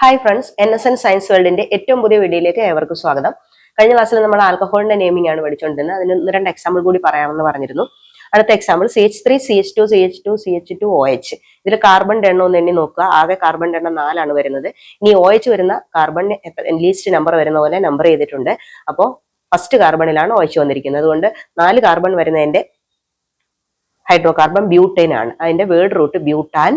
Hi friends N S N science വേൾഡിന്റെ ഏറ്റവും പുതിയ വീഡിയോയിലേക്ക് ഏവർക്കും സ്വാഗതം. കഴിഞ്ഞ ക്ലാസ്സിൽ നമ്മൾ ആൽക്കഹോളിന്റെ നെയിമിംഗ് ആണ് പഠിച്ചുകൊണ്ടിരുന്നത് അതിന് ഒന്ന് രണ്ട് എക്സാമ്പിൾ കൂടി പറയാമെന്ന് പറഞ്ഞിരുന്നു. അടുത്ത example C H three C H two C H two C H two O H ഇതിൽ കാർബൺ എണ്ണം ഒന്ന് എണ്ണി നോക്കുക. ആകെ കാർബൺ എണ്ണം നാലാണ് വരുന്നത്. ഇനി ഒ എച്ച് വരുന്ന കാർബൺ ലീസ്റ്റ് നമ്പർ വരുന്ന പോലെ നമ്പർ ചെയ്തിട്ടുണ്ട്. അപ്പോൾ ഫസ്റ്റ് കാർബണിലാണ് ഒ എച്ച് വന്നിരിക്കുന്നത്. അതുകൊണ്ട് നാല് കാർബൺ വരുന്നതിന്റെ ഹൈഡ്രോ കാർബൺ ബ്യൂട്ടൈൻ ആണ്. അതിന്റെ വേർഡ് റൂട്ട് ബ്യൂട്ടാൻ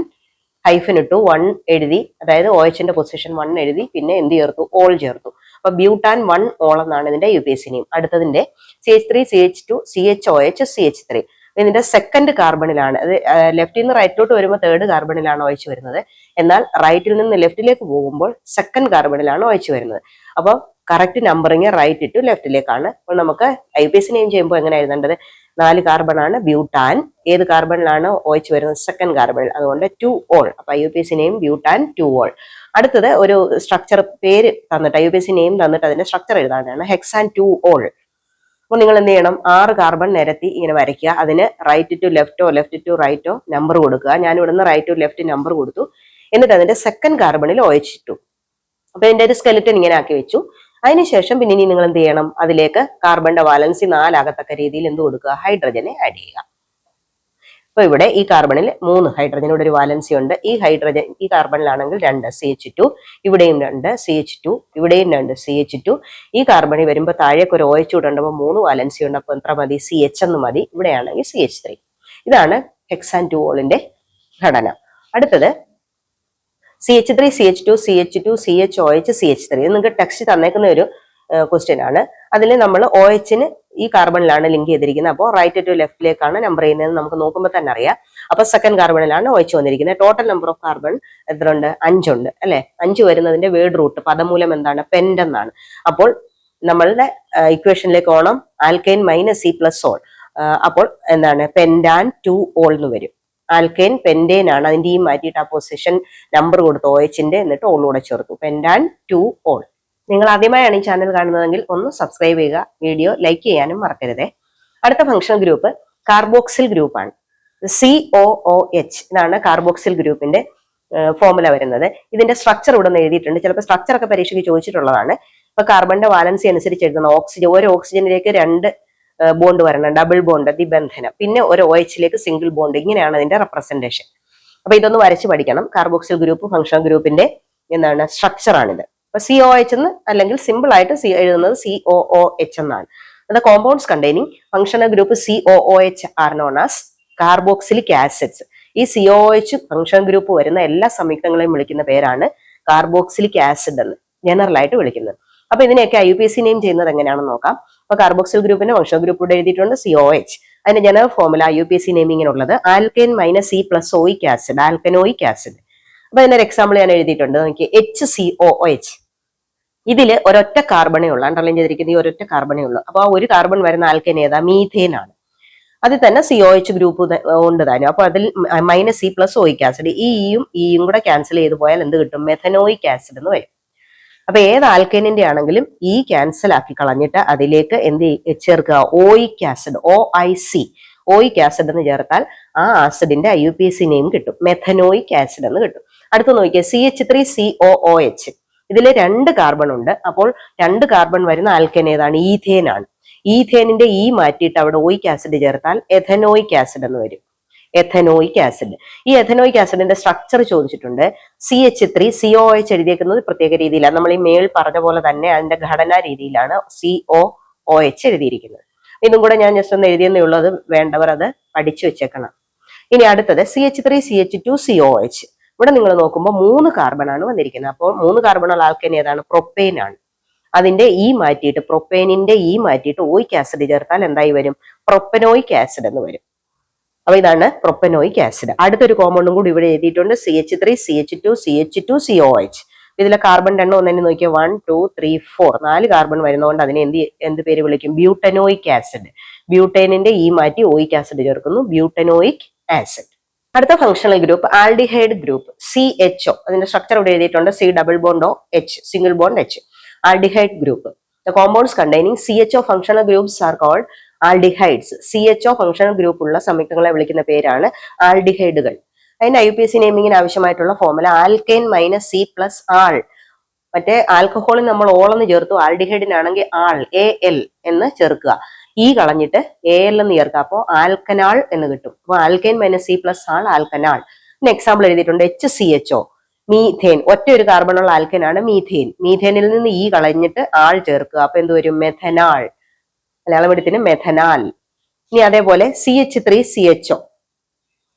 ഹൈഫൻ ഇട്ടു വൺ എഴുതി അതായത് ഒ എച്ചിന്റെ പൊസിഷൻ വൺ എഴുതി പിന്നെ എന്ത് ചേർത്തു? ഓൾ ചേർത്തു. അപ്പൊ ബ്യൂട്ടാൻ വൺ ഓൾ എന്നാണ് ഇതിന്റെ U P S C അടുത്തതിന്റെ C H three C H two C H O H C H three ഇതിന്റെ സെക്കൻഡ് കാർബണിലാണ് അത് ലെഫ്റ്റിൽ നിന്ന് റൈറ്റിലോട്ട് വരുമ്പോൾ തേർഡ് കാർബണിലാണ് ഒഴിച്ചു വരുന്നത്. എന്നാൽ റൈറ്റിൽ നിന്ന് ലെഫ്റ്റിലേക്ക് പോകുമ്പോൾ സെക്കൻഡ് കാർബണിലാണ് ഒഴിച്ചു വരുന്നത്. അപ്പോൾ കറക്റ്റ് നമ്പറിങ് റൈറ്റ് ടു ലെഫ്റ്റിലേക്കാണ് അപ്പോൾ നമുക്ക് ഐ പി എസ് നെയിം ചെയ്യുമ്പോൾ എങ്ങനെ എഴുതേണ്ടത് നാല് കാർബൺ ആണ് ബ്യൂട്ടാൻ ഏത് കാർബണിലാണ് ഓയിച്ച് വരുന്നത്? സെക്കൻഡ് കാർബണിൽ അതുകൊണ്ട് ടു ഓൾ അപ്പൊ I U P S name butan two ol അടുത്തത് ഒരു സ്ട്രക്ചർ പേര് തന്നിട്ട് I U P S name തന്നിട്ട് അതിന്റെ സ്ട്രക്ചർ എഴുതാനാണ്. ഹെക്സാൻ ടു ഓൾ അപ്പോൾ നിങ്ങൾ എന്ത് ചെയ്യണം? ആറ് കാർബൺ നിരത്തി ഇങ്ങനെ വരയ്ക്കുക. അതിന് റൈറ്റ് ടു ലെഫ്റ്റോ ലെഫ്റ്റ് ടു റൈറ്റോ നമ്പർ കൊടുക്കുക. ഞാൻ ഇവിടുന്ന് റൈറ്റ് ടു ലെഫ്റ്റ് നമ്പർ കൊടുത്തു. എന്നിട്ട് അതിന്റെ സെക്കൻഡ് കാർബണിൽ ഒഴിച്ചിട്ടു അപ്പൊ ഇതിന്റെ ഒരു സ്കെലിറ്റൻ ഇങ്ങനെ ആക്കി വെച്ചു. അതിനുശേഷം പിന്നെ ഇനി നിങ്ങൾ എന്ത് ചെയ്യണം? അതിലേക്ക് കാർബണിന്റെ വാലൻസി നാലാകത്തക്ക രീതിയിൽ എന്ത് കൊടുക്കുക? ഹൈഡ്രജനെ ആഡ് ചെയ്യുക. അപ്പൊ ഇവിടെ ഈ കാർബണിൽ മൂന്ന് ഹൈഡ്രജനോട് ഒരു വാലൻസി ഉണ്ട്. ഈ ഹൈഡ്രജൻ ഈ കാർബണിലാണെങ്കിൽ രണ്ട് സി എച്ച് ടു ഇവിടെയും രണ്ട് സി എച്ച് ടു ഇവിടെയും രണ്ട് സി എച്ച് ടു ഈ കാർബണിൽ വരുമ്പോൾ താഴേക്ക് ഒരു ഒ എച്ച് ഉണ്ടാകുമ്പോൾ മൂന്ന് വാലൻസി ഉണ്ട് അപ്പോൾ എത്ര മതി? സി എച്ച് എന്ന് മതി. ഇവിടെയാണെങ്കിൽ സി എച്ച് ത്രീ ഇതാണ് ഹെക്സാൻ ടു ഓളിന്റെ ഘടന. അടുത്തത് C H three C H two C H two C H O H C H three നിങ്ങൾക്ക് ടെക്സ്റ്റ് തന്നേക്കുന്ന ഒരു ക്വസ്റ്റ്യൻ ആണ്. അതിൽ നമ്മൾ ഒ എച്ചിന് ഈ കാർബണിലാണ് ലിങ്ക് ചെയ്തിരിക്കുന്നത്. അപ്പോൾ റൈറ്റ് ടു ലെഫ്റ്റിലേക്കാണ് നമ്പർ ചെയ്യുന്നത് നമുക്ക് നോക്കുമ്പോൾ തന്നെ അറിയാം. അപ്പോൾ സെക്കൻഡ് കാർബണിലാണ് ഒ എച്ച് വന്നിരിക്കുന്നത്. ടോട്ടൽ നമ്പർ ഓഫ് കാർബൺ എത്ര ഉണ്ട്? അഞ്ചുണ്ട് അല്ലെ? അഞ്ച് വരുന്നതിന്റെ വേർഡ് റൂട്ട് പദമൂലം എന്താണ്? പെൻഡ് എന്നാണ്. അപ്പോൾ നമ്മളുടെ ഇക്വേഷനിലേക്ക് Onam alkane minus C plus ol അപ്പോൾ എന്താണ്? പെൻഡാൻ ടു ഓൾ എന്ന് വരും. ആൽക്കൈൻ പെൻഡേൻ ആണ്. അതിന്റെ ഈ മാറ്റിയിട്ട് ആ പൊസിഷൻ നമ്പർ കൊടുത്തു ഒ എച്ചിന്റെ എന്നിട്ട് ഓളിലൂടെ ചേർത്തു. പെൻഡാൻ ടു ഓൾ നിങ്ങൾ ആദ്യമായാണ് ഈ ചാനൽ കാണുന്നതെങ്കിൽ ഒന്ന് സബ്സ്ക്രൈബ് ചെയ്യുക വീഡിയോ ലൈക്ക് ചെയ്യാനും മറക്കരുതേ. അടുത്ത ഫംഗ്ഷൻ ഗ്രൂപ്പ് കാർബോക്സിൽ ഗ്രൂപ്പാണ് സി ഒ ഒ എച്ച് ഇതാണ് കാർബോക്സിൽ ഗ്രൂപ്പിന്റെ ഫോമുല വരുന്നത്. ഇതിന്റെ സ്ട്രക്ചർ ഇവിടെ നിന്ന് എഴുതിയിട്ടുണ്ട്. ചിലപ്പോൾ സ്ട്രക്ചർ ഒക്കെ പരീക്ഷയ്ക്ക് ചോദിച്ചിട്ടുള്ളതാണ്. ഇപ്പൊ കാർബണിന്റെ വാലൻസി അനുസരിച്ച് എഴുതുന്ന ഓക്സിജൻ ഓരോ ഓക്സിജനിലേക്ക് രണ്ട് ബോണ്ട് വരണം. ഡബിൾ ബോണ്ട് ദിബന്ധനം പിന്നെ ഒരു ഒ എച്ചിലേക്ക് സിംഗിൾ ബോണ്ട് ഇങ്ങനെയാണ് അതിന്റെ റെപ്രസെന്റേഷൻ അപ്പൊ ഇതൊന്ന് വരച്ച് പഠിക്കണം. കാർബോക്സിൽ ഗ്രൂപ്പ് ഫംഗ്ഷൻ ഗ്രൂപ്പിന്റെ എന്താണ് സ്ട്രക്ചർ ആണിത്. അപ്പൊ സി ഒ എച്ച് എന്ന് അല്ലെങ്കിൽ സിമ്പിൾ ആയിട്ട് സി എഴുതുന്നത് സി ഒ ഒ എച്ച് എന്നാണ്. അത് compounds containing functional group C O O H are known as carboxylic acids ഈ C O H function group വരുന്ന എല്ലാ സംയുക്തങ്ങളെയും വിളിക്കുന്ന പേരാണ് കാർബോക്സിലിക് ആസിഡ് എന്ന്. ജനറൽ ആയിട്ട് വിളിക്കുന്നത്. അപ്പൊ ഇതിനെയൊക്കെ I U P S C name ചെയ്യുന്നത് എങ്ങനെയാണെന്ന് നോക്കാം. അപ്പൊ കാർബോക്സിൽ ഗ്രൂപ്പിന്റെ വംശ ഗ്രൂപ്പ് എഴുതിയിട്ടുണ്ട് സി ഒ എച്ച് അതിന്റെ general formula U P S C നെയിമിങ്ങിനുള്ളത് alkane minus C plus oic acid alkanoic acid അപ്പൊ അതിന്റെ എക്സാമ്പിൾ ഞാൻ എഴുതിയിട്ടുണ്ട്. നോക്കി എച്ച് സി ഒ എച്ച് ഇതിൽ ഒരൊറ്റ കാർബണേ ഉള്ളൂ. അണ്ടർലൈൻ ചെയ്തിരിക്കുന്ന ഈ ഒരൊറ്റ കാർബണേ ഉള്ളൂ. അപ്പൊ ആ ഒരു കാർബൺ വരുന്ന ആൽക്കൈൻ ഏതാ? മീഥേൻ ആണ്. അതിൽ തന്നെ സി ഒ എച്ച് ഗ്രൂപ്പ് ഉണ്ട് താനും. അപ്പൊ അതിൽ minus C plus oic acid ഈ ഇയും ഇയും കൂടെ ക്യാൻസൽ ചെയ്ത് പോയാൽ എന്ത് കിട്ടും? മെഥനോയിക് ആസിഡ് എന്ന് വരും. അപ്പൊ ഏത് ആൽക്കൈനിന്റെ ആണെങ്കിലും ഈ ക്യാൻസൽ ആക്കി കളഞ്ഞിട്ട് അതിലേക്ക് എന്ത് ചേർക്കുക. Oic acid O I C oic acid എന്ന് ചേർത്താൽ ആ ആസിഡിന്റെ I U P S C name കിട്ടും. മെഥനോയിക് ആസിഡ് എന്ന് കിട്ടും. അടുത്ത് നോക്കിയാൽ C H three C O O H ഇതിൽ രണ്ട് കാർബൺ ഉണ്ട്. അപ്പോൾ രണ്ട് കാർബൺ വരുന്ന ആൽക്കൻ ഏതാണ്? ഈഥേൻ ആണ്. ഈഥേനിന്റെ ഈ മാറ്റിയിട്ട് അവിടെ ഓയിക് ആസിഡ് ചേർത്താൽ എഥനോയിക് ആസിഡ് എന്ന് വരും. എഥനോയിക് ആസിഡ് ഈ എഥനോയിക് ആസിഡിന്റെ സ്ട്രക്ചർ ചോദിച്ചിട്ടുണ്ട്. C H three C O H എഴുതിയേക്കുന്നത് പ്രത്യേക രീതിയിലാണ്. നമ്മൾ ഈ മേൾ പറഞ്ഞ പോലെ തന്നെ അതിന്റെ ഘടനാ രീതിയിലാണ് സി ഒ ഒ എച്ച് എഴുതിയിരിക്കുന്നത്. ഇതും കൂടെ ഞാൻ ജസ്റ്റ് ഒന്ന് എഴുതിയെന്നേ അത് വേണ്ടവർ അത് പഠിച്ചു വെച്ചേക്കണം. ഇനി അടുത്തത് C H three C H two C O H ഇവിടെ നിങ്ങൾ നോക്കുമ്പോൾ മൂന്ന് കാർബൺ ആണ് വന്നിരിക്കുന്നത്. അപ്പോൾ മൂന്ന് കാർബൺ ഉള്ള ആൽക്കൈൻ ഏതാണ്? പ്രൊപ്പെയിൻ ആണ്. അതിന്റെ ഈ മാറ്റിയിട്ട് പ്രൊപ്പേനിന്റെ ഈ മാറ്റിയിട്ട് ഓയിക് ആസിഡ് ചേർത്താൽ എന്തായി വരും? പ്രൊപ്പനോയിക് ആസിഡ് എന്ന് വരും. അപ്പൊ ഇതാണ് പ്രൊപ്പനോയിക് ആസിഡ്. അടുത്തൊരു കോമ്പൗണ്ടും കൂടി ഇവിടെ എഴുതിയിട്ടുണ്ട്. C H three C H two C H two C O H ഇതിലെ കാർബൺ എണ്ണം ഒന്ന് തന്നെ നോക്കിയാൽ വൺ ടു ത്രീ ഫോർ നാല് കാർബൺ വരുന്നതുകൊണ്ട് അതിനെ എന്ത് എന്ത് പേര് വിളിക്കും? ബ്യൂട്ടനോയിക് ആസിഡ് ബ്യൂട്ടേനിന്റെ ഈ മാറ്റി ഓയിക് ആസിഡ് ചേർക്കുന്നു. ബ്യൂട്ടനോയിക് ആസിഡ് അടുത്ത functional group aldehyde group C H O അതിന്റെ സ്ട്രക്ചർ ഇവിടെ എഴുതിയിട്ടുണ്ട്. C double bond O H single bond H aldehyde group. The compounds containing C H O functional groups are called aldehydes C H O functional group ഉള്ള സംയുക്തങ്ങളെ വിളിക്കുന്ന പേരാണ് ആൽഡിഹൈഡുകൾ. അതിന്റെ I P S C നെയിമിങ്ങിന് ആവശ്യമായിട്ടുള്ള formula alkane minus C plus al. മറ്റേ ആൽക്കഹോളിൽ നമ്മൾ ഓൾ ഓളെന്ന് ചേർത്തു ആൽഡിഹൈഡിനാണെങ്കിൽ ആൾ എ എൽ എന്ന് ചേർക്കുക. ഈ കളഞ്ഞിട്ട് എ എൽ എന്ന് ചേർക്കുക. അപ്പോൾ ആൽക്കനാൾ എന്ന് കിട്ടും. അപ്പോൾ alkane minus C plus al alkanal പിന്നെ എക്സാമ്പിൾ എഴുതിയിട്ടുണ്ട് H C H O methane. ഒറ്റ ഒരു കാർബണുള്ള ആൽക്കനാണ് മീഥേൻ. മീഥേനിൽ നിന്ന് ഈ കളഞ്ഞിട്ട് ആൾ ചേർക്കുക. അപ്പൊ എന്ത് വരും? മെഥനാൾ മലയാളം എടുത്തിന് മെഥനാൽ ഇനി അതേപോലെ C H three C H O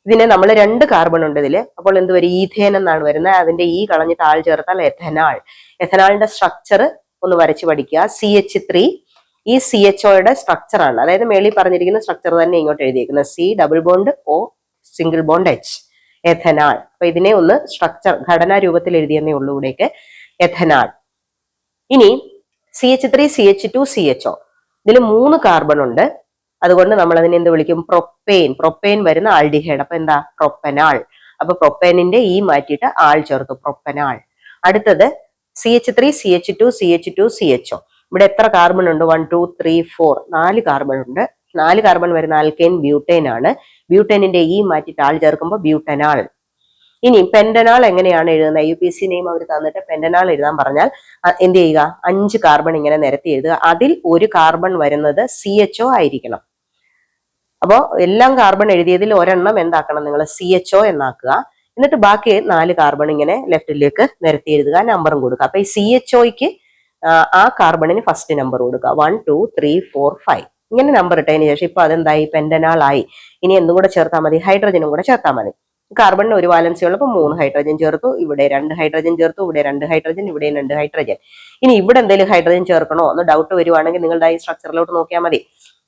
ഇതിന് നമ്മൾ രണ്ട് കാർബൺ ഉണ്ട് ഇതിൽ അപ്പോൾ എന്ത് വരും? ഈഥേൻ എന്നാണ് വരുന്നത്. അതിന്റെ ഈ കളഞ്ഞിട്ട് ആൾ ചേർത്താൽ എഥനാൾ എഥനാളിന്റെ സ്ട്രക്ചർ ഒന്ന് വരച്ച് പഠിക്കുക. സി എച്ച് ത്രീ ഈ സി എച്ച് ഒയുടെ സ്ട്രക്ചർ ആണ്. അതായത് മേളിൽ പറഞ്ഞിരിക്കുന്ന സ്ട്രക്ചർ തന്നെ ഇങ്ങോട്ട് എഴുതിയിരിക്കുന്നത് C double bond O single bond H ethanal അപ്പൊ ഇതിനെ ഒന്ന് സ്ട്രക്ചർ ഘടനാ രൂപത്തിൽ എഴുതിയെന്നേ ഉള്ളൂ ഇവിടേക്ക്. എഥനാൾ ഇനി C H three C H two C H O ഇതിൽ മൂന്ന് കാർബൺ ഉണ്ട്. അതുകൊണ്ട് നമ്മൾ അതിനെ എന്ത് വിളിക്കും? പ്രൊപ്പെയിൻ പ്രൊപ്പെയിൻ വരുന്ന ആൾഡിഹൈഡ് അപ്പൊ എന്താ? പ്രൊപ്പനാൾ അപ്പൊ പ്രൊപ്പേനിന്റെ ഈ മാറ്റിയിട്ട് ആൾ ചേർത്തു. പ്രൊപ്പനാൾ അടുത്തത് C H three C H two C H two C H O ഇവിടെ എത്ര കാർബൺ ഉണ്ട്? വൺ ടു ത്രീ ഫോർ നാല് കാർബൺ ഉണ്ട്. നാല് കാർബൺ വരുന്ന ആൽക്കെയിൻ ബ്യൂട്ടൈൻ ആണ്. ബ്യൂട്ടൈനിന്റെ ഈ മാറ്റിയിട്ട് ആൾ ചേർക്കുമ്പോൾ ബ്യൂട്ടനാൾ ഇനി പെൻഡനാൾ എങ്ങനെയാണ് എഴുതുന്നത്? യു പി സി നെയിം അവർ തന്നിട്ട് പെൻഡനാൾ എഴുതാൻ പറഞ്ഞാൽ എന്ത് ചെയ്യുക? അഞ്ച് കാർബൺ ഇങ്ങനെ നിരത്തി എഴുതുക. അതിൽ ഒരു കാർബൺ വരുന്നത് സി എച്ച് ഒ ആയിരിക്കണം. അപ്പോൾ എല്ലാം കാർബൺ എഴുതിയതിൽ ഒരെണ്ണം എന്താക്കണം നിങ്ങൾ? സി എച്ച് ഒ എന്നാക്കുക. എന്നിട്ട് ബാക്കി നാല് കാർബൺ ഇങ്ങനെ ലെഫ്റ്റിലേക്ക് നിരത്തി എഴുതുക നമ്പറും കൊടുക്കുക. അപ്പൊ ഈ സി എച്ച് ഒയ്ക്ക് ആ കാർബണിന് ഫസ്റ്റ് നമ്പർ കൊടുക്കുക. One two three four five ഇങ്ങനെ നമ്പർ ഇട്ടതിന് ശേഷം ഇപ്പൊ അതെന്തായി? പെൻഡനാൾ ആയി. ഇനി എന്തും കൂടെ ചേർത്താൽ മതി. ഹൈഡ്രജനും കൂടെ ചേർത്താൽ മതി. കാർബണിന് ഒരു വാലൻസി ഉള്ളപ്പോൾ മൂന്ന് ഹൈഡ്രജൻ ചേർത്തു ഇവിടെ രണ്ട് ഹൈഡ്രജൻ ചേർത്തു ഇവിടെ രണ്ട് ഹൈഡ്രജൻ ഇവിടെ രണ്ട് ഹൈഡ്രജൻ ഇനി ഇവിടെ എന്തെങ്കിലും ഹൈഡ്രജൻ ചേർക്കണോ? എന്ന് ഡൗട്ട് വരുവാണെങ്കിൽ നിങ്ങളുടെ ഈ സ്ട്രക്ചറിലോട്ട് നോക്കിയാൽ മതി.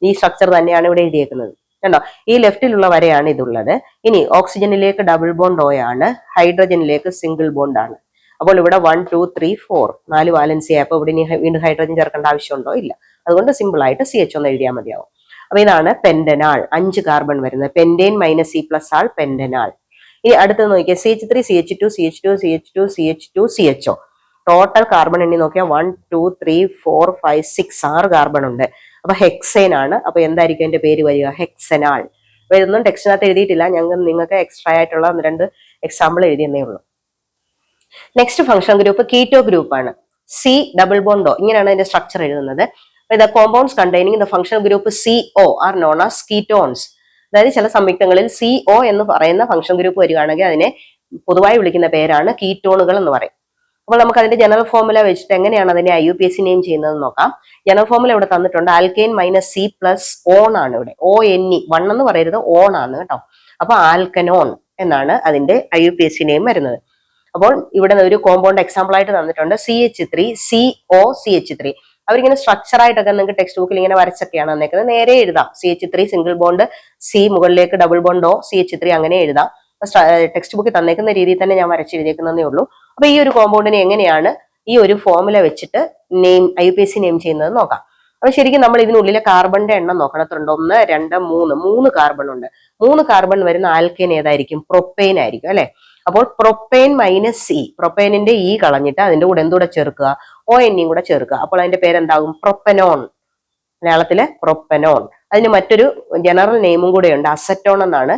ഈ സ്ട്രക്ചർ തന്നെയാണ് ഇവിടെ എഴുതിയേക്കുന്നത്. കണ്ടോ? ഈ ലെഫ്റ്റിലുള്ള വരെയാണ് ഇതുള്ളത്. ഇനി ഓക്സിജനിലേക്ക് ഡബിൾ ബോണ്ട് ഓ ആണ് ഹൈഡ്രജനിലേക്ക് സിംഗിൾ ബോണ്ട് ആണ്. അപ്പോൾ ഇവിടെ വൺ ടു ത്രീ ഫോർ നാല് വാലൻസി ആയപ്പോൾ ഇവിടെ ഇനി വീണ്ടും ഹൈഡ്രജൻ ചേർക്കേണ്ട ആവശ്യമുണ്ടോ? ഇല്ല. അതുകൊണ്ട് സിമ്പിൾ ആയിട്ട് സി എച്ച് ഒന്ന് എഴുതിയാൽ മതിയാവും. അപ്പൊ ഇതാണ് പെൻഡനാൾ അഞ്ച് കാർബൺ വരുന്നത്. Pentane minus C plus al pentanal ഇനി അടുത്ത് നോക്കിയാൽ C H three C H two C H two C H two C H two C H O total carbon എണ്ണി നോക്കിയാൽ one two three four five six ആറ് carbon ഉണ്ട്. അപ്പൊ hexyne ആണ്. അപ്പൊ എന്തായിരിക്കും എന്റെ പേര് വരിക? ഹെക്സനാൾ അപ്പൊ ഇതൊന്നും ടെക്സ്റ്റിനകത്ത് എഴുതിയിട്ടില്ല. ഞങ്ങൾ നിങ്ങൾക്ക് എക്സ്ട്രാ ആയിട്ടുള്ള രണ്ട് എക്സാമ്പിൾ എഴുതിയെന്നേ ഉള്ളൂ. Next function group keto group ആണ്. സി ഡബിൾ ബോണ്ടോ ഇങ്ങനെയാണ് അതിന്റെ സ്ട്രക്ചർ എഴുതുന്നത്. The compounds containing the function group C O are known as ketones അതായത് ചില സംയുക്തങ്ങളിൽ സി ഒ എന്ന് പറയുന്ന ഫംഗ്ഷൻ ഗ്രൂപ്പ് വരികയാണെങ്കിൽ അതിനെ പൊതുവായി വിളിക്കുന്ന പേരാണ് കീറ്റോണുകൾ എന്ന് പറയും. അപ്പോൾ നമുക്ക് അതിന്റെ ജനറൽ ഫോമുല വെച്ചിട്ട് എങ്ങനെയാണ് അതിനെ I U P S C name ചെയ്യുന്നത് നോക്കാം. ജനറൽ ഫോമുല ഇവിടെ തന്നിട്ടുണ്ട്. Alkane minus C plus one ആണ് ഇവിടെ. ഒ എൻ ഇ വൺ എന്ന് പറയരുത് ഓൺ ആണ് കേട്ടോ. അപ്പൊ ആൽക്കനോൺ എന്നാണ് അതിന്റെ I U P S C name വരുന്നത്. അപ്പോൾ ഇവിടെ ഒരു കോമ്പൗണ്ട് എക്സാമ്പിൾ ആയിട്ട് തന്നിട്ടുണ്ട്. C H three C O C H three അവരിങ്ങനെ സ്ട്രക്ചർ ആയിട്ടൊക്കെ നിങ്ങൾക്ക് ടെക്സ്റ്റ് ബുക്കിൽ ഇങ്ങനെ വരച്ചൊക്കെയാണ് വന്നേക്കുന്നത് നേരെ എഴുതാം. C H three single bond C മുകളിലേക്ക് ഡബിൾ ബോണ്ടോ സി എച്ച് ത്രീ അങ്ങനെ എഴുതാം. ടെക്സ്റ്റ് ബുക്കിൽ തന്നേക്കുന്ന രീതിയിൽ തന്നെ ഞാൻ വരച്ചെഴുതിയേക്കുന്നതേ ഉള്ളൂ. അപ്പൊ ഈ ഒരു കോമ്പൗണ്ടിനെ എങ്ങനെയാണ് ഈ ഒരു ഫോമുല വെച്ചിട്ട് name I P S C name ചെയ്യുന്നത് നോക്കാം. അപ്പൊ ശരിക്കും നമ്മൾ ഇതിനുള്ളിലെ കാർബണിന്റെ എണ്ണം നോക്കണം എത്ര ഉണ്ട് ഒന്ന് രണ്ട് മൂന്ന്. മൂന്ന് കാർബൺ ഉണ്ട്. മൂന്ന് കാർബൺ വരുന്ന ആൽക്കൈൻ ഏതായിരിക്കും? പ്രൊപ്പെയിൻ ആയിരിക്കും അല്ലെ? അപ്പോൾ പ്രൊപ്പെയിൻ മൈനസ് ഇ പ്രൊപ്പെയിനിന്റെ ഇ കളഞ്ഞിട്ട് അതിന്റെ കൂടെ എന്തുകൂടെ ചേർക്കുക? ഒ എന്നിയും കൂടെ ചേർക്കുക. അപ്പോൾ അതിന്റെ പേരെന്താകും? പ്രൊപ്പനോൺ മലയാളത്തിലെ പ്രൊപ്പനോൺ അതിന് മറ്റൊരു ജനറൽ നെയിമും കൂടെ ഉണ്ട്. അസറ്റോൺ എന്നാണ്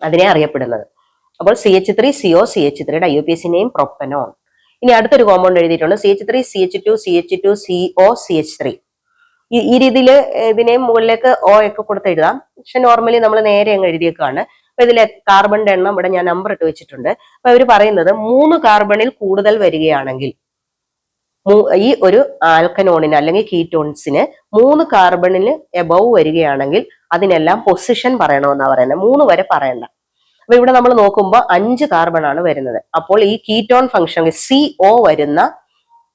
അതിനെ അറിയപ്പെടുന്നത്. അപ്പോൾ C H three C O C H ത്രീയുടെ U P S name propanone ഇനി അടുത്തൊരു കോമ്പൗണ്ട് എഴുതിയിട്ടുണ്ട്. C H three C H two C H two C O C H three ഈ രീതിയിൽ ഇതിനെയും മുകളിലേക്ക് ഒ ഒക്കെ കൊടുത്ത് എഴുതാം. പക്ഷെ നോർമലി നമ്മൾ നേരെ അങ്ങ് എഴുതിയേക്കാണ്. അപ്പൊ ഇതിലെ കാർബണിന്റെ എണ്ണം ഇവിടെ ഞാൻ നമ്പർ ഇട്ട് വെച്ചിട്ടുണ്ട്. അപ്പൊ അവർ പറയുന്നത് മൂന്ന് കാർബണിൽ കൂടുതൽ വരികയാണെങ്കിൽ ഈ ഒരു ആൽക്കനോണിന് അല്ലെങ്കിൽ കീറ്റോൺസിന് മൂന്ന് കാർബണിന് എബവ് വരികയാണെങ്കിൽ അതിനെല്ലാം പൊസിഷൻ പറയണമെന്നാണ് പറയുന്നത്. മൂന്ന് വരെ പറയണ്ട. അപ്പൊ ഇവിടെ നമ്മൾ നോക്കുമ്പോൾ അഞ്ച് കാർബൺ ആണ് വരുന്നത്. അപ്പോൾ ഈ കീറ്റോൺ ഫംഗ്ഷൻ സി ഒ വരുന്ന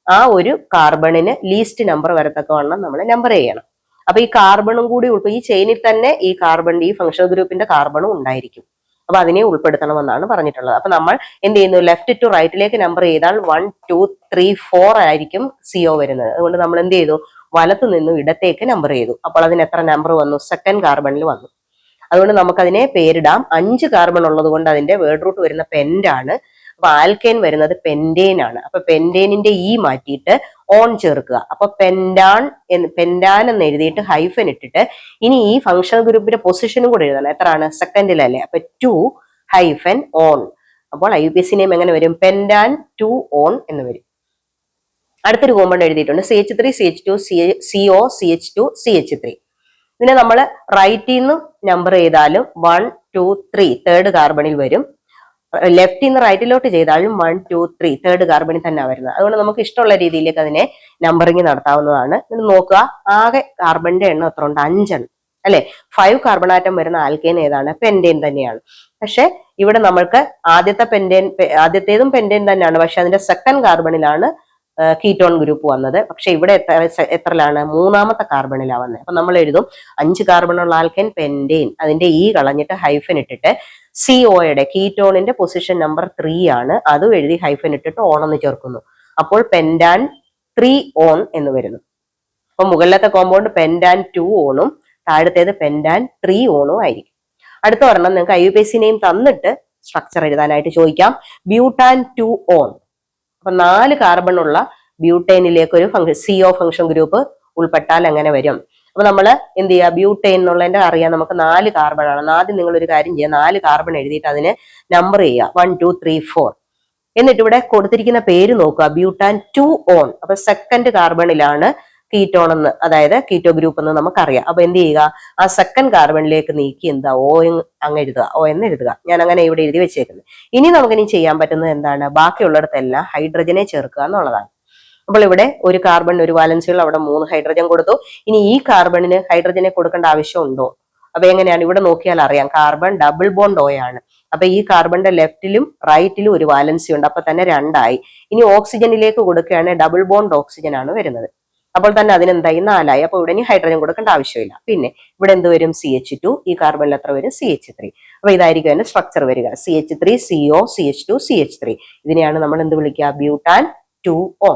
ആ ഒരു കാർബണിന് ലീസ്റ്റ് നമ്പർ വരത്തക്കവണ്ണം നമ്മൾ നമ്പർ ചെയ്യണം. അപ്പൊ ഈ കാർബണും കൂടി ഉൾപ്പെടും ഈ ചെയിനിൽ തന്നെ ഈ കാർബൺ ഈ ഫംഗ്ഷൻ ഗ്രൂപ്പിന്റെ കാർബണും ഉണ്ടായിരിക്കും. അപ്പൊ അതിനെ ഉൾപ്പെടുത്തണമെന്നാണ് പറഞ്ഞിട്ടുള്ളത്. അപ്പൊ നമ്മൾ എന്ത് ചെയ്യുന്നു? ലെഫ്റ്റ് ടു റൈറ്റിലേക്ക് നമ്പർ ചെയ്താൽ വൺ ടു ത്രീ ഫോർ ആയിരിക്കും സിഒ വരുന്നത്. അതുകൊണ്ട് നമ്മൾ എന്ത് ചെയ്തു? വലത്തു നിന്നും ഇടത്തേക്ക് നമ്പർ ചെയ്തു. അപ്പോൾ അതിന് എത്ര നമ്പർ വന്നു? സെക്കൻഡ് കാർബണിൽ വന്നു. അതുകൊണ്ട് നമുക്ക് അതിനെ പേരിടാം. അഞ്ച് കാർബൺ ഉള്ളത് കൊണ്ട് അതിന്റെ വേർഡ് റൂട്ട് വരുന്ന പെൻഡാണ് അപ്പൊ ആൽക്കൈൻ വരുന്നത് പെൻഡേൻ ആണ്. അപ്പൊ പെൻഡേനിന്റെ ഈ മാറ്റിയിട്ട് ഓൺ ചേർക്കുക. അപ്പൊ പെൻഡാൻ എന്ന് പെൻഡാൻ എന്ന് എഴുതിയിട്ട് ഹൈഫൻ ഇട്ടിട്ട് ഇനി ഈ ഫംഗ്ഷൻ ഗ്രൂപ്പിന്റെ പൊസിഷനും കൂടെ എഴുതണം. എത്രയാണ്? സെക്കൻഡിലല്ലേ അപ്പൊ ടു ഹൈഫൻ ഓൺ അപ്പോൾ ഐ പി എസ് നെയിം എങ്ങനെ വരും? പെൻഡാൻ ടു ഓൺ എന്ന് വരും. അടുത്തൊരു കോമ്പൗണ്ട് എഴുതിയിട്ടുണ്ട്. C H three C H two C O C H two C H three ഇതിനെ നമ്മൾ റൈറ്റിൽ നിന്ന് നമ്പർ ചെയ്താലും വൺ ടു ത്രീ തേർഡ് കാർബണിൽ വരും. ലെഫ്റ്റിൽ നിന്ന് റൈറ്റിലോട്ട് ചെയ്താലും വൺ ടു ത്രീ തേർഡ് കാർബണിൽ തന്നെ വരുന്നത്. അതുകൊണ്ട് നമുക്ക് ഇഷ്ടമുള്ള രീതിയിലേക്ക് അതിനെ നമ്പറിങ് നടത്താവുന്നതാണ്. ഇത് നോക്കുക ആകെ കാർബണിന്റെ എണ്ണം എത്ര ഉണ്ട്? അഞ്ചെണ്ണം. അല്ലെ? ഫൈവ് കാർബൺ ആറ്റം വരുന്ന ആൽക്കേൻ ഏതാണ്? പെൻഡേൻ തന്നെയാണ്. പക്ഷെ ഇവിടെ നമ്മൾക്ക് ആദ്യത്തെ പെൻഡേൻ ആദ്യത്തേതും പെൻഡേൻ തന്നെയാണ്. പക്ഷെ അതിന്റെ സെക്കൻഡ് കാർബണിലാണ് കീറ്റോൺ ഗ്രൂപ്പ് വന്നത്. പക്ഷെ ഇവിടെ എത്ര മൂന്നാമത്തെ കാർബണിലാണ് വന്നത് അപ്പൊ നമ്മൾ എഴുതും അഞ്ച് കാർബണുള്ള ആൽക്കൻ പെൻഡെയിൻ അതിന്റെ ഈ കളഞ്ഞിട്ട് ഹൈഫൻ ഇട്ടിട്ട് സി ഒയുടെ കീറ്റോണിന്റെ പൊസിഷൻ നമ്പർ ത്രീ ആണ്. അതും എഴുതി ഹൈഫൻ ഇട്ടിട്ട് ഓൺ എന്ന് ചേർക്കുന്നു. അപ്പോൾ പെൻഡാൻ ത്രീ ഓൺ എന്ന് വരുന്നു. അപ്പൊ മുകളിലത്തെ കോമ്പൗണ്ട് പെൻഡാൻ ടു ഓണും താഴത്തേത് പെൻഡാൻ ത്രീ ഓണും ആയിരിക്കും. അടുത്ത ഒരെണ്ണം നിങ്ങൾക്ക് I U P S name തന്നിട്ട് സ്ട്രക്ചർ എഴുതാനായിട്ട് ചോദിക്കാം. ബ്യൂട്ടാൻ ടു ഓൺ അപ്പൊ നാല് കാർബൺ ഉള്ള ബ്യൂട്ടൈനിലേക്ക് ഒരു function C O function group ഉൾപ്പെട്ടാൽ അങ്ങനെ വരും. അപ്പൊ നമ്മൾ എന്ത് ചെയ്യുക? ബ്യൂട്ടൈൻ എന്നുള്ളതിന്റെ അറിയാം നമുക്ക് നാല് കാർബൺ ആണ്. ആദ്യം നിങ്ങൾ ഒരു കാര്യം ചെയ്യുക. നാല് കാർബൺ എഴുതിയിട്ട് അതിന് നമ്പർ ചെയ്യുക. വൺ ടു ത്രീ ഫോർ എന്നിട്ട് ഇവിടെ കൊടുത്തിരിക്കുന്ന പേര് നോക്കുക. ബ്യൂട്ടാൻ ടു ഓൺ അപ്പൊ സെക്കൻഡ് കാർബണിലാണ് കീറ്റോൺ എന്ന് അതായത് കീറ്റോ ഗ്രൂപ്പ് എന്ന് നമുക്കറിയാം. അപ്പൊ എന്ത് ചെയ്യുക? ആ സെക്കൻഡ് കാർബണിലേക്ക് നീക്കി എന്താ? ഓ അങ്ങ് എഴുതുക. ഓ എന്ന് എഴുതുക. ഞാൻ അങ്ങനെ ഇവിടെ എഴുതി വെച്ചേക്കുന്നത് ഇനി നമുക്കിനി ചെയ്യാൻ പറ്റുന്നത് എന്താണ്? ബാക്കിയുള്ളിടത്തെല്ലാം ഹൈഡ്രജനെ ചേർക്കുക എന്നുള്ളതാണ്. അപ്പോൾ ഇവിടെ ഒരു കാർബൺ ഒരു വാലൻസികൾ അവിടെ മൂന്ന് ഹൈഡ്രജൻ കൊടുത്തു. ഇനി ഈ കാർബണിന് ഹൈഡ്രജനെ കൊടുക്കേണ്ട ആവശ്യമുണ്ടോ അപ്പൊ എങ്ങനെയാണ്? ഇവിടെ നോക്കിയാൽ അറിയാം. കാർബൺ ഡബിൾ ബോണ്ട് ഓ ആണ്. അപ്പൊ ഈ കാർബണിന്റെ ലെഫ്റ്റിലും റൈറ്റിലും ഒരു വാലൻസി ഉണ്ട്. അപ്പൊ തന്നെ രണ്ടായി. ഇനി ഓക്സിജനിലേക്ക് കൊടുക്കുകയാണെങ്കിൽ ഡബിൾ ബോണ്ട് ഓക്സിജൻ ആണ് വരുന്നത്. അപ്പോൾ തന്നെ അതിനെന്തായി? നാലായി. അപ്പൊ ഇവിടെ ഇനി ഹൈഡ്രജൻ കൊടുക്കേണ്ട ആവശ്യമില്ല. പിന്നെ ഇവിടെ എന്ത് വരും? സി എച്ച് ടു ഈ കാർബണിൽ എത്ര വരും? സി എച്ച് ത്രീ അപ്പൊ ഇതായിരിക്കും അതിന്റെ സ്ട്രക്ചർ വരിക. C H three C O C H two C H three ഇതിനെയാണ് നമ്മൾ എന്ത് വിളിക്കുക? Butane to oh